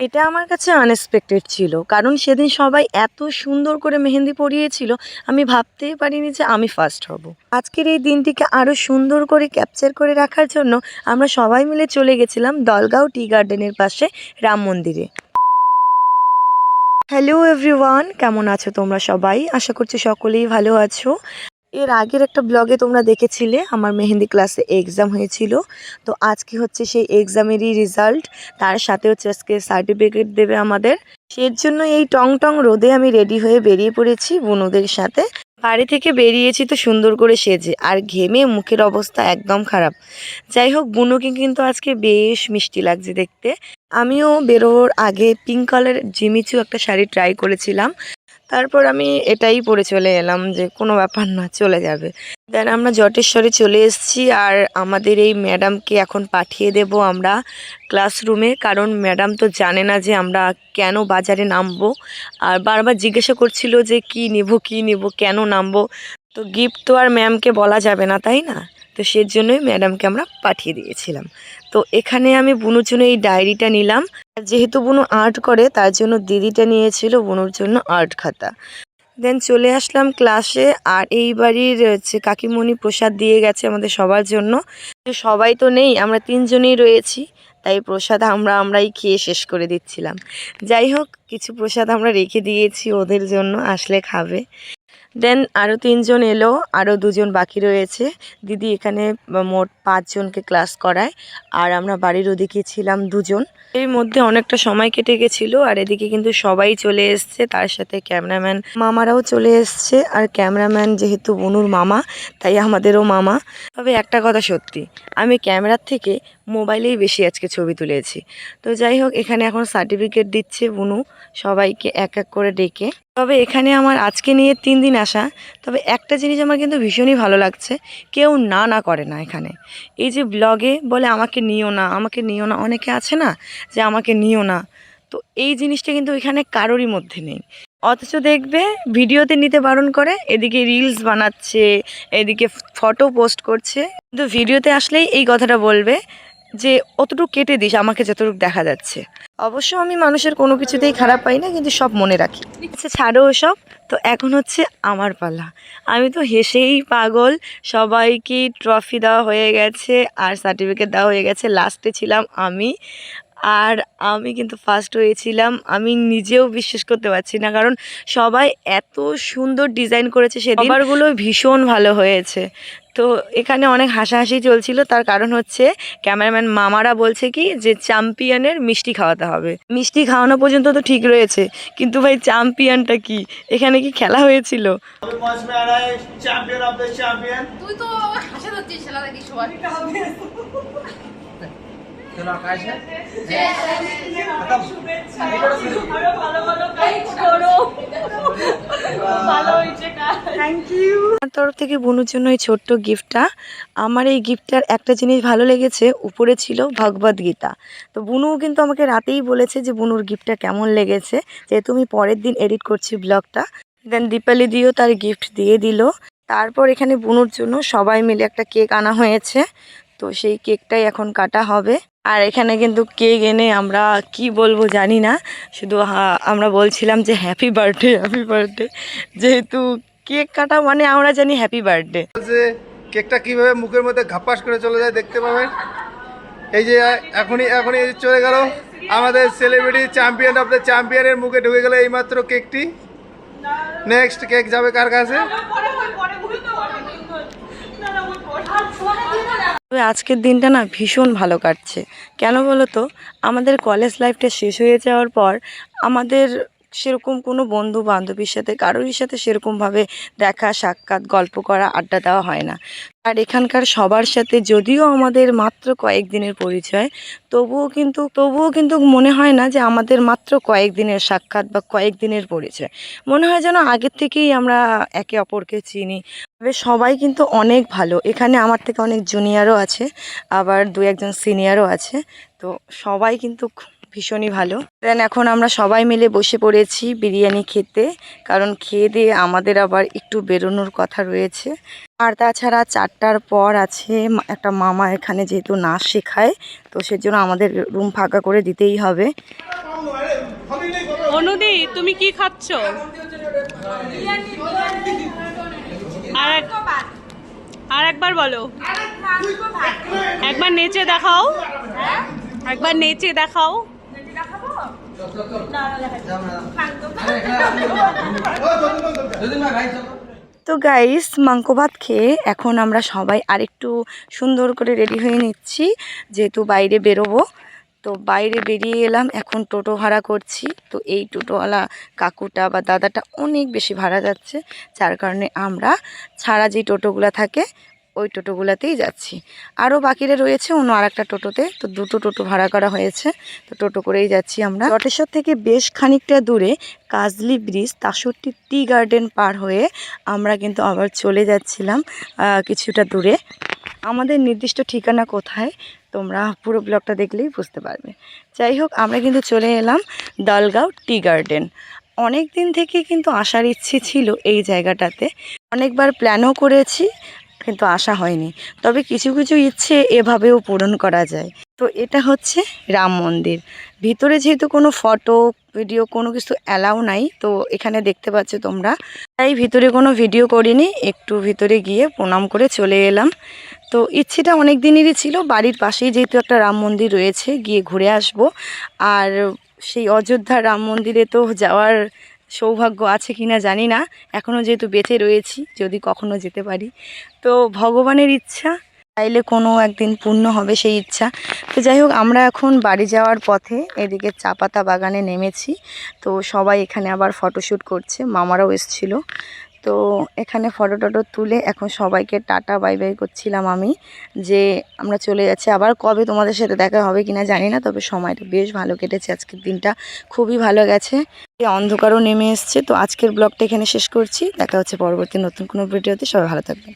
এটা আমার কাছে আনএক্সপেক্টেড ছিল। কারণ সেদিন সবাই এত সুন্দর করে মেহেন্দি পরিয়েছিল, আমি ভাবতেই পারিনি যে আমি ফার্স্ট হব। আজকের এই দিনটিকে আরও সুন্দর করে ক্যাপচার করে রাখার জন্য আমরা সবাই মিলে চলে গেছিলাম দলগাঁও টি গার্ডেনের পাশে রাম মন্দিরে। হ্যালো এভরিওয়ান কেমন আছো তোমরা সবাই? আশা করছি সকলেই ভালো আছো। এর আগের একটা ব্লগে তোমরা দেখেছিলে, আমার মেহেন্দি ক্লাসে এক্সাম হয়েছিল। তো আজকে হচ্ছে সেই এক্সামেরই রেজাল্ট তার সাথে হচ্ছে আজকে সার্টিফিকেট দেবে আমাদের। সের জন্য এই টং টং রোদে আমি রেডি হয়ে বেরিয়ে পড়েছি বুনুদের সাথে। বাড়ি থেকে বেরিয়েছি তো সুন্দর করে সেজে, আর ঘেমে মুখের অবস্থা একদম খারাপ। যাই হোক, বুনুকে কিন্তু আজকে বেশ মিষ্টি লাগছে দেখতে। আমিও বেরোর আগে পিঙ্ক কালার জিমিচু একটা শাড়ি ট্রাই করেছিলাম। তারপর আমি এটাই পরে চলে এলাম যে কোনো ব্যাপার না, চলে যাবে। দেন আমরা জটেশ্বরে চলে এসেছি আর আমাদের এই ম্যাডামকে এখন পাঠিয়ে দেব আমরা ক্লাসরুমে কারণ ম্যাডাম তো জানে না যে আমরা কেন বাজারে নামবো। আর বারবার জিজ্ঞাসা করছিল যে কি নেব কি নেব, কেন নামবো? তো গিফট তো আর ম্যামকে বলা যাবে না, তাই না? তো সেজন্যই ম্যাডামকে আমরা পাঠিয়ে দিয়েছিলাম। তো এখানে আমি বুনুর জন্য এই ডায়েরিটা নিলাম। আর যেহেতু বুনু আর্ট করে, তার জন্য দিদিটা নিয়েছিল বুনুর জন্য আর্ট খাতা। দেন চলে আসলাম ক্লাসে, আর এই বাড়ির হচ্ছে কাকিমণি প্রসাদ দিয়ে গেছে আমাদের সবার জন্য। সবাই তো নেই, আমরা তিনজনেই রয়েছি, তাই প্রসাদ আমরা, আমরাই খেয়ে শেষ করে দিচ্ছিলাম। যাই হোক, কিছু প্রসাদ আমরা রেখে দিয়েছি ওদের জন্য, আসলে খাবে। দেন আরও তিনজন এলো আরও দুজন বাকি রয়েছে। দিদি এখানে মোট পাঁচজনকে ক্লাস করায়, আর আমরা বাড়ির ওদিকে ছিলাম দুজন। এর মধ্যে অনেকটা সময় কেটে গেছিল, আর এদিকে কিন্তু সবাই চলে এসছে, তার সাথে ক্যামেরাম্যান মামারাও চলে এসছে, আর ক্যামেরাম্যান যেহেতু বনুর মামা, তাই আমাদেরও মামা। তবে একটা কথা সত্যি, আমি ক্যামেরার থেকে মোবাইলেই বেশি আজকে ছবি তুলেছি। তো যাই হোক, এখানে এখন সার্টিফিকেট দিচ্ছে বুনু, সবাইকে এক এক করে ডেকে। তবে এখানে আমার আজকে নিয়ে তিন দিন আসা, তবে একটা জিনিস আমার কিন্তু ভীষণই ভালো লাগছে, কেউ না না করে না এখানে। এই যে ব্লগে বলে, আমাকে নিও না, আমাকে নিও না, অনেকে আছে না যে, আমাকে নিও না। তো এই জিনিসটা কিন্তু এখানে কারোরই মধ্যে নেই। অথচ দেখবে, ভিডিওতে নিতে বারণ করে, এদিকে রিলস বানাচ্ছে, এদিকে ফটো পোস্ট করছে। কিন্তু ভিডিওতে আসলেই এই কথাটা বলবে যে অতটুকু কেটে দিস, আমাকে যতটুকু দেখা যাচ্ছে। অবশ্য আমি মানুষের কোনো কিছুতেই খারাপ পাই না, কিন্তু সব মনে রাখি। আচ্ছা ছাড়ো ওসব। তো এখন হচ্ছে আমার পালা। আমি তো হেসেই পাগল। সবাইকে ট্রফি দেওয়া হয়ে গেছে, আর সার্টিফিকেট দেওয়া হয়ে গেছে। লাস্টে ছিলাম আমি। আর আমি কিন্তু ফার্স্ট হয়েছিলাম আমি নিজেও বিশ্বাস করতে পারছি না, কারণ সবাই এত সুন্দর ডিজাইন করেছে সে খাবারগুলো ভীষণ ভালো হয়েছে। তো এখানে অনেক হাসাহাসি চলছিল। তার কারণ হচ্ছে ক্যামেরাম্যান মামারা বলছে কি যে চ্যাম্পিয়নের মিষ্টি খাওয়াতে হবে। মিষ্টি খাওয়ানো পর্যন্ত তো ঠিক রয়েছে কিন্তু ভাই চ্যাম্পিয়নটা কি? এখানে কি খেলা হয়েছিল? তুই তো হাসা তরফ থেকে বুনুর জন্য এই ছোট্ট গিফটটা আমার এই গিফটটার একটা জিনিস ভালো লেগেছে, উপরে ছিল ভগবদ গীতা। তো বুনুও কিন্তু আমাকে রাতেই বলেছে যে বুনুর গিফটটা কেমন লেগেছে, যেহেতু আমি পরের দিন এডিট করছি ব্লগটা দেন দীপালি দিও তার গিফট দিয়ে দিল। তারপর এখানে বুনুর জন্য সবাই মিলে একটা কেক আনা হয়েছে। তো সেই কেকটাই এখন কাটা হবে। আর এখানে কিন্তু কেক এনে আমরা কি বলব জানি না। শুধু হা- আমরা বলছিলাম যে হ্যাপি বার্থডে হ্যাপি বার্থডে যেহেতু কেক কাটা মানে আমরা জানি হ্যাপি বার্থডে যে কেকটা কীভাবে মুখের মধ্যে ঘাপাস করে চলে যায় দেখতে পাবেন? এই যে এখনই এখনই এই যে চলে গেল। আমাদের সেলিব্রিটি চ্যাম্পিয়ন অফ দ্য চ্যাম্পিয়নের মুখে ঢুকে গেল এইমাত্র কেকটি। নেক্সট কেক যাবে কার কাছে? তবে আজকের দিনটা না ভীষণ ভালো কাটছে। কেন বলো তো আমাদের কলেজ লাইফটা শেষ হয়ে যাওয়ার পর আমাদের সেরকম কোনো বন্ধু বান্ধবীর সাথে, কারোরই সাথে সেরকমভাবে দেখা, সাক্ষাৎ, গল্প করা, আড্ডা দেওয়া হয় না। আর এখানকার সবার সাথে যদিও আমাদের মাত্র কয়েকদিনের পরিচয়, তবুও কিন্তু তবুও কিন্তু মনে হয় না যে আমাদের মাত্র কয়েকদিনের সাক্ষাৎ বা কয়েকদিনের পরিচয়। মনে হয় যেন আগের থেকেই আমরা একে অপরকে চিনি। তবে সবাই কিন্তু অনেক ভালো। এখানে আমার থেকে অনেক জুনিয়রও আছে, আবার দু একজন সিনিয়রও আছে। তো সবাই কিন্তু ভীষণই ভালো। দেন এখন আমরা সবাই মিলে বসে পড়েছি বিরিয়ানি খেতে কারণ খেয়ে দিয়ে আমাদের আবার একটু বেরোনোর কথা রয়েছে। আর তাছাড়া চারটার পর আছে একটা মামা এখানে যেহেতু নাচ শেখায় তো সেজন্য আমাদের রুম ফাঁকা করে দিতেই হবে। অনুদি তুমি কি খাচ্ছ? আর এক- আর একবার বলো। একবার নেচে দেখাও। একবার নেচে দেখাও। তো গাইস মাংস ভাত খেয়ে এখন আমরা সবাই আরেকটু সুন্দর করে রেডি হয়ে নিচ্ছি, যেহেতু বাইরে বেরোবো। তো বাইরে বেরিয়ে এলাম, এখন টোটো ভাড়া করছি। তো এই টোটোওয়ালা কাকুটা বা দাদাটা অনেক বেশি ভাড়া যাচ্ছে, যার কারণে আমরা ছাড়া যে টোটোগুলো থাকে ওই টোটোগুলোতেই যাচ্ছি। আরও বাকিরা রয়েছে, অন্য আর একটা টোটোতে। তো দুটো টোটো ভাড়া করা হয়েছে, তো টোটো করেই যাচ্ছি আমরা। জটেশ্বর থেকে বেশ খানিকটা দূরে কাজলি ব্রিজ, তাষট্টি টি গার্ডেন পার হয়ে আমরা কিন্তু আবার চলে যাচ্ছিলাম কিছুটা দূরে। আমাদের নির্দিষ্ট ঠিকানা কোথায়, তোমরা পুরো ব্লগটা দেখলেই বুঝতে পারবে। যাই হোক, আমরা কিন্তু চলে এলাম দলগাঁও টি গার্ডেন। অনেক দিন থেকে কিন্তু আসার ইচ্ছে ছিল এই জায়গাটাতে। অনেকবার প্ল্যানও করেছি কিন্তু আসা হয়নি। তবে কিছু কিছু ইচ্ছে এভাবেও পূরণ করা যায়। তো এটা হচ্ছে রাম মন্দির। ভিতরে যেহেতু কোনো ফটো, ভিডিও কোনো কিছু অ্যালাউ নাই, তো এখানে দেখতে পাচ্ছ তোমরা। তাই ভিতরে কোনো ভিডিও করিনি, একটু ভিতরে গিয়ে প্রণাম করে চলে এলাম। তো ইচ্ছেটা অনেক দিনেরই ছিল, বাড়ির পাশেই যেহেতু একটা রাম মন্দির রয়েছে, গিয়ে ঘুরে আসব। আর সেই অযোধ্যার রাম মন্দিরে তো যাওয়ার সৌভাগ্য আছে কিনা জানি না। এখনও যেহেতু বেঁচে রয়েছি, যদি কখনো যেতে পারি। তো ভগবানের ইচ্ছা, চাইলে কোনো একদিন পূর্ণ হবে সেই ইচ্ছা। তো যাই হোক, আমরা এখন বাড়ি যাওয়ার পথে এদিকে চা পাতা বাগানে নেমেছি। তো সবাই এখানে আবার ফটোশ্যুট করছে, মামারাও এসছিল। তো এখানে ফটো টটো তুলে এখন সবাইকে টাটা, বাই বাই করছিলাম আমি যে আমরা চলে যাচ্ছি। আবার কবে তোমাদের সাথে দেখা হবে কিনা জানি না, তবে সময়টা বেশ ভালো কেটেছে। আজকের দিনটা খুবই ভালো গেছে। অন্ধকারও নেমে এসছে। তো আজকের ব্লগটা এখানে শেষ করছি। দেখা হচ্ছে পরবর্তী নতুন কোনো ভিডিওতে। সবাই ভালো থাকবে